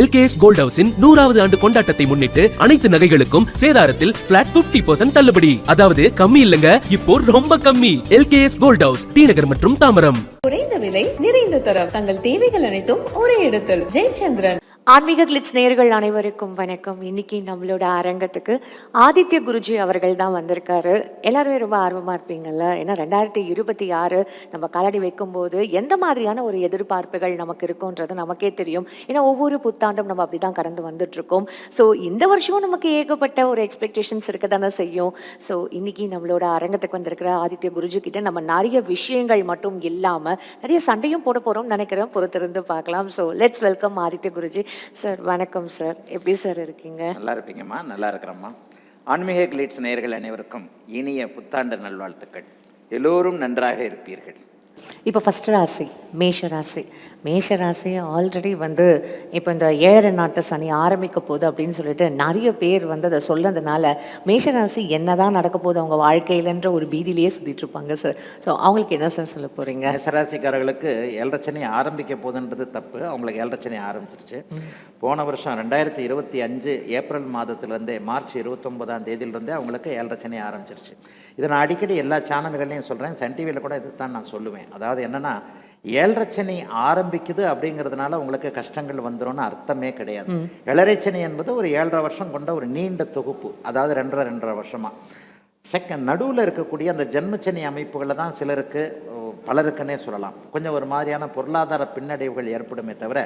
LKS gold ஹவுஸின் நூறாவது ஆண்டு கொண்டாட்டத்தை முன்னிட்டு அனைத்து நகைகளுக்கும் சேதாரத்தில் பிளாட் 50% தள்ளுபடி. அதாவது கம்மி இல்லங்க இப்போ ரொம்ப கம்மி. எல்கேஎஸ் கோல்ட் ஹவுஸ் டிநகர் மற்றும் தாமரம். குறைந்த விலை நிறைந்த தரம். தங்கள் தேவைகள் அனைத்தும் ஒரே இடத்தில். ஜெயச்சந்திரன். ஆன்மீக கிளிட்ஸ் நேயர்கள் அனைவருக்கும் வணக்கம். இன்னைக்கு நம்மளோட அரங்கத்துக்கு ஆதித்ய குருஜி அவர்கள் தான் வந்திருக்காரு. எல்லாருமே ரொம்ப ஆர்வமாக இருப்பீங்கல்ல? ஏன்னா ரெண்டாயிரத்தி இருபத்தி ஆறு நம்ம காலடி வைக்கும்போது எந்த மாதிரியான ஒரு எதிர்பார்ப்புகள் நமக்கு இருக்குன்றது நமக்கே தெரியும். ஏன்னா ஒவ்வொரு புத்தாண்டும் நம்ம அப்படி தான் கடந்து வந்துட்ருக்கோம் ஸோ இந்த வருஷமும் நமக்கு ஏகப்பட்ட ஒரு எக்ஸ்பெக்டேஷன்ஸ் இருக்க தானே செய்யும். ஸோ இன்னைக்கு நம்மளோட அரங்கத்துக்கு வந்திருக்கிற ஆதித்ய குருஜி கிட்ட நம்ம நிறைய விஷயங்கள் மட்டும் இல்லாமல் நிறைய சண்டையும் போட போகிறோம்னு நினைக்கிறோம் பொறுத்திருந்து பார்க்கலாம். So let's welcome Aditya Guruji. Sir வணக்கம் சார். எப்படி சார் இருக்கீங்க? நல்லா இருப்பீங்கம்மா நல்லா இருக்கிறம்மா ஆன்மீக கிளீட்ஸ் நேயர்கள் அனைவருக்கும் இனிய புத்தாண்டு நல்வாழ்த்துக்கள். எல்லோரும் நன்றாக இருப்பீர்கள். இப்போ ஃபர்ஸ்ட் ராசி மேஷ ராசி. மேஷ ராசி ஆல்ரெடி வந்து இப்போ இந்த ஏழரை நாட்டு சனி ஆரம்பிக்க போகுது அப்படின்னு சொல்லிட்டு நிறைய பேர் வந்து அதை சொன்னதுனால மேஷ ராசி என்னதான் நடக்க போகுது அவங்க வாழ்க்கையிலன்ற ஒரு பீதியிலேயே சுத்திட்டு இருப்பாங்க சார் ஸோ அவங்களுக்கு என்ன சார் சொல்ல போறீங்க? மேசராசிக்காரர்களுக்கு ஏழரச்சனை ஆரம்பிக்க போகுதுன்றது தப்பு. அவங்களுக்கு ஏழரச்சனை ஆரம்பிச்சிருச்சு. போன வருஷம் ரெண்டாயிரத்தி இருபத்தி அஞ்சு ஏப்ரல் மாதத்துலேருந்தே மார்ச் இருபத்தொம்போதாம் தேதியிலிருந்தே அவங்களுக்கு ஏழரச்சனை ஆரம்பிச்சிருச்சு. இதை நான் அடிக்கடி எல்லா சேனல்கள்லையும் சொல்கிறேன் சன் டிவியில் கூட இது தான் நான் சொல்லுவேன். அதாவது என்னென்னா ஏழரச்சனை ஆரம்பிக்குது அப்படிங்கிறதுனால உங்களுக்கு கஷ்டங்கள் வந்துரும்னு அர்த்தமே கிடையாது. இளரைச்சனை என்பது ஒரு ஏழரை வருஷம் கொண்ட ஒரு நீண்ட தொகுப்பு. அதாவது ரெண்டரை ரெண்டரை வருஷமா. செகண்ட் நடுவில் இருக்கக்கூடிய அந்த ஜென்மச்சனி அமைப்புகளை தான் சிலருக்கு பலருக்குன்னே சொல்லலாம். கொஞ்சம் ஒரு மாதிரியான பொருளாதார பின்னடைவுகள் ஏற்படுமே தவிர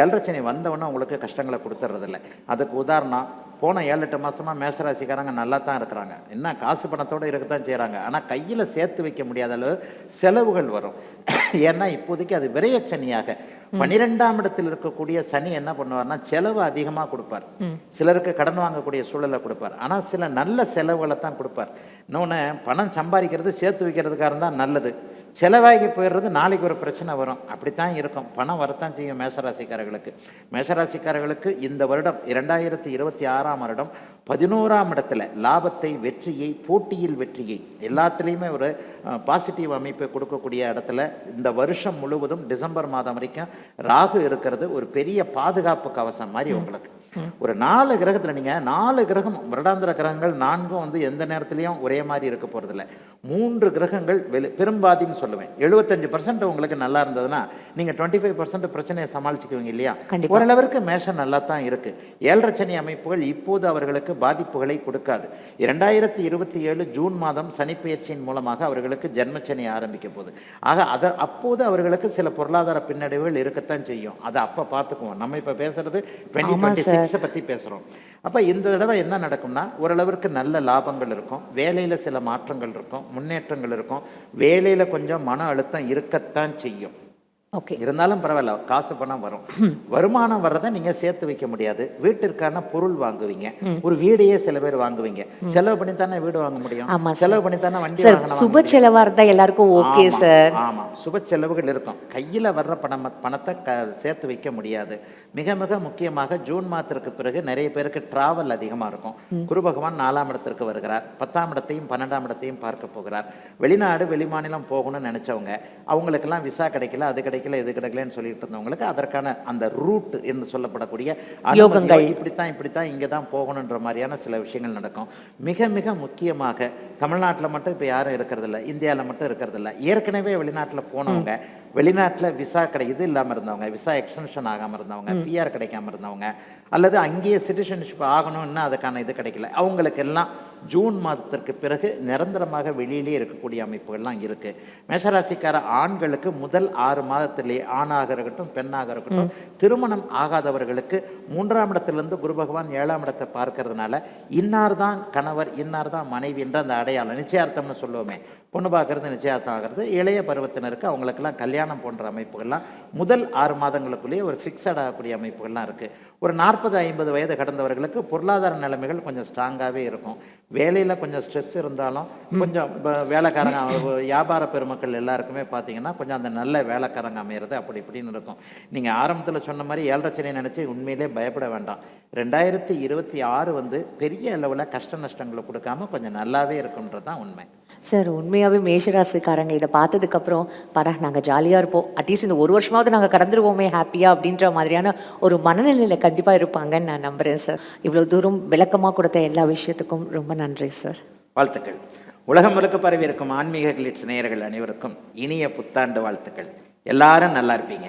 ஏழரச்சனை வந்தவொடனே உங்களுக்கு கஷ்டங்களை கொடுத்துறதில்ல. அதுக்கு உதாரணம் போன ஏழு எட்டு மாசமா மேசராசிக்காரங்க நல்லா தான் இருக்கிறாங்க. என்ன காசு பணத்தோடு இருக்க தான் செய்கிறாங்க ஆனால் கையில் சேர்த்து வைக்க முடியாத அளவு செலவுகள் வரும். ஏன்னா இப்போதைக்கு அது விரயச்சனியாக பனிரெண்டாம் இடத்தில் இருக்கக்கூடிய சனி என்ன பண்ணுவார்னா செலவு அதிகமாக கொடுப்பார். சிலருக்கு கடன் வாங்கக்கூடிய சூழலை கொடுப்பார். ஆனால் சில நல்ல செலவுகளை தான் கொடுப்பார். இன்னொன்று பணம் சம்பாதிக்கிறது சேர்த்து வைக்கிறதுக்காக தான் நல்லது. செலவாகி போயிடுறது நாளைக்கு ஒரு பிரச்சனை வரும். அப்படித்தான் இருக்கும். பணம் வரத்தான் செய்யும் மேஷராசிக்காரர்களுக்கு மேஷராசிக்காரர்களுக்கு இந்த வருடம் இரண்டாயிரத்தி இருபத்தி ஆறாம் வருடம் பதினோராம் இடத்துல லாபத்தை வெற்றியை போட்டியில் வெற்றியை எல்லாத்துலேயுமே ஒரு பாசிட்டிவ் அமைப்பை கொடுக்கக்கூடிய இடத்துல இந்த வருஷம் முழுவதும் டிசம்பர் மாதம் வரைக்கும் ராகு இருக்கிறது. ஒரு பெரிய பாதுகாப்பு கவசம் மாதிரி உங்களுக்கு. ஒரு நாலு கிரகத்தில் நீங்கள் நாலு கிரகம் வருடாந்திர கிரகங்கள் நான்கும் வந்து எந்த நேரத்துலையும் ஒரே மாதிரி இருக்க போகிறதில்ல மூன்று கிரகங்கள் வெளி பெரும்பாதின்னு சொல்லுவேன். எழுபத்தஞ்சு பர்சன்ட் உங்களுக்கு நல்லா இருந்ததுன்னா நீங்கள் டுவெண்ட்டி ஃபைவ் பர்சன்ட் பிரச்சனையை சமாளிச்சுக்குவீங்க இல்லையா. ஓரளவிற்கு மேஷம் நல்லா தான் இருக்கு. ஏழரை சனி அமைப்புகள் இப்போது அவர்களுக்கு பாதிப்புகளை கொடுக்காது. இரண்டாயிரத்தி இருபத்தி ஏழு ஜூன் மாதம் சனிப்பெயர்ச்சியின் மூலமாக அவர்களுக்கு ஜென்மச்சனி ஆரம்பிக்க போகுது. ஆக அதை அப்போது அவர்களுக்கு சில பொருளாதார பின்னடைவுகள் இருக்கத்தான் செய்யும். அதை அப்போ பார்த்துக்குவோம். நம்ம இப்போ பேசுறது டுவெண்ட்டி டுவெண்ட்டி சிக்ஸை பற்றி பேசுகிறோம் அப்போ இந்த தடவை என்ன நடக்கும்னா ஓரளவிற்கு நல்ல லாபங்கள் இருக்கும். வேலையில் சில மாற்றங்கள் இருக்கும் முன்னேற்றங்கள் இருக்கும். வேலையில் கொஞ்சம் மன அழுத்தம் இருக்கத்தான் செய்யும். ஓகே இருந்தாலும் பரவாயில்ல காசு பணம் வரும். வருமானம் வர்றதை நீங்க சேர்த்து வைக்க முடியாது. வீட்டிற்கான பொருள் வாங்குவீங்க. ஒரு வீடையே சில பேர் வாங்குவீங்க. செலவு பண்ணி தானே வீடு வாங்க முடியும். செலவு பண்ணி தானே வண்டி சார் வாங்கணும் சுப செலவா இருந்தா எல்லாருக்கும் ஓகே சார் ஆமா. சுப செலவுகள் இருக்கும். கையில வர்ற பணம் பணத்தை க சேர்த்து வைக்க முடியாது. மிக மிக முக்கியமாக ஜூன் மாதத்திற்கு பிறகு நிறைய பேருக்கு டிராவல் அதிகமா இருக்கும். குரு பகவான் நாலாம் இடத்திற்கு வருகிறார். பத்தாம் இடத்தையும் பன்னெண்டாம் இடத்தையும் பார்க்க போகிறார். வெளிநாடு வெளிமாநிலம் போகணும்னு நினைச்சவங்க அவங்களுக்கெல்லாம் விசா கிடைக்கல அது கிடைக்கல. இது கிடைக்கலன்னு சொல்லிட்டு இருந்தவங்களுக்கு அதற்கான அந்த ரூட் என்று சொல்லப்படக்கூடிய யோகங்கள். இப்படித்தான் இப்படித்தான் இங்கே தான் போகணுன்ற மாதிரியான சில விஷயங்கள் நடக்கும். மிக மிக முக்கியமாக தமிழ்நாட்டில் மட்டும் இப்போ யாரும் இருக்கிறதில்ல இந்தியாவில் மட்டும் இருக்கிறதில்ல. ஏற்கனவே வெளிநாட்டில் போனவங்க வெளிநாட்டில் விசா கிடை இது இல்லாமல் இருந்தவங்க விசா எக்ஸ்டென்ஷன் ஆகாமல் இருந்தவங்க பிஆர் கிடைக்காம இருந்தவங்க அல்லது அங்கேயே சிட்டிசன்ஷிப் ஆகணும்னா அதுக்கான இது கிடைக்கல. அவங்களுக்கு எல்லாம் ஜூன் மாதத்திற்கு பிறகு நிரந்தரமாக வெளியிலே இருக்கக்கூடிய அமைப்புகள்லாம் இருக்கு. மேஷராசிக்கார ஆண்களுக்கு முதல் ஆறு மாதத்திலேயே ஆணாக இருக்கட்டும் பெண்ணாக இருக்கட்டும் திருமணம் ஆகாதவர்களுக்கு மூன்றாம் இடத்திலிருந்து குரு பகவான் ஏழாம் இடத்தை பார்க்கறதுனால இன்னார் தான் கணவர் இன்னார் தான் மனைவி என்ற அந்த அடையாளம் நிச்சயார்த்தம்னு சொல்லுவோமே. பொண்ணு பார்க்கறது நிச்சயதார்த்தம் ஆகிறது இளைய பருவத்தினருக்கு அவங்களுக்கெல்லாம் கல்யாணம் போன்ற அமைப்புகள்லாம் முதல் ஆறு மாதங்களுக்குள்ளேயே ஒரு ஃபிக்ஸட் ஆகக்கூடிய அமைப்புகள்லாம் இருக்குது ஒரு நாற்பது ஐம்பது வயது கடந்தவர்களுக்கு பொருளாதார நிலைமைகள் கொஞ்சம் ஸ்ட்ராங்காகவே இருக்கும். வேலையில் கொஞ்சம் ஸ்ட்ரெஸ் இருந்தாலும் கொஞ்சம் வேலைக்காரங்க வியாபார பெருமக்கள் எல்லாருக்குமே பார்த்தீங்கன்னா கொஞ்சம் அந்த நல்ல வேலைக்காரங்க அமையிறது அப்படி இப்படின்னு இருக்கும். நீங்கள் ஆரம்பத்தில் சொன்ன மாதிரி ஏழரை சனி நினச்சி உண்மையிலே பயப்பட வேண்டாம். ரெண்டாயிரத்தி இருபத்தி ஆறு வந்து பெரிய அளவில் கஷ்ட நஷ்டங்களை கொடுக்காம கொஞ்சம் நல்லாவே இருக்குன்றது தான் உண்மை. சார் உண்மையாகவே மேஷராசிக்காரங்க இதை பார்த்ததுக்கப்புறம் பரா நாங்கள் ஜாலியாக இருப்போம். அட்லீஸ்ட் இந்த ஒரு வருஷமாவது நாங்கள் கடந்துருவோமே ஹாப்பியாக அப்படின்ற மாதிரியான ஒரு மனநிலையில் கண்டிப்பாக இருப்பாங்கன்னு நான் நம்புகிறேன் சார். இவ்வளோ தூரம் விளக்கமாக கொடுத்த எல்லா விஷயத்துக்கும் ரொம்ப நன்றி சார். வாழ்த்துக்கள். உலகம் முழுக்க பரவி இருக்கும் ஆன்மீக கிளிட்ஸ் நேயர்கள் அனைவருக்கும் இனிய புத்தாண்டு வாழ்த்துக்கள். எல்லாரும் நல்லா இருப்பீங்க.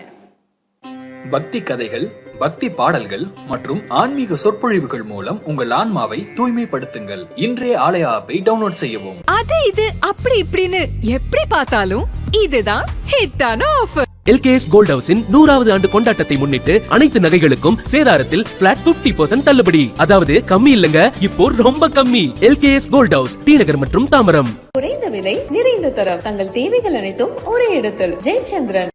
பக்தி கதைகள் பக்தி பாடல்கள் மற்றும் ஆன்மீக சொற்பொழிவுகள் மூலம் உங்கள் ஆன்மாவை தூய்மைப்படுத்துங்கள். இன்றைய ஆலய ஆப்பை டவுன்லோட் செய்யவும். அது இது அப்படி இப்படின்னு எப்படி பார்த்தாலும் இதுதான் ஹிட்டான ஆஃபர் எல்கேஎஸ் கோல்ட் ஹவுஸின் நூறாவது ஆண்டு கொண்டாட்டத்தை முன்னிட்டு அனைத்து நகைகளுக்கும் சேதாரத்தில் பிளாட் 50% தள்ளுபடி. அதாவது கம்மி இல்லங்க இப்போ ரொம்ப கம்மி. LKS gold house T Nagar மற்றும் தாம்பரம் குறைந்த விலை நிறைந்த தரம். தங்கள் தேவைகள் அனைத்தும் ஒரே இடத்தில். ஜெயச்சந்திரன்.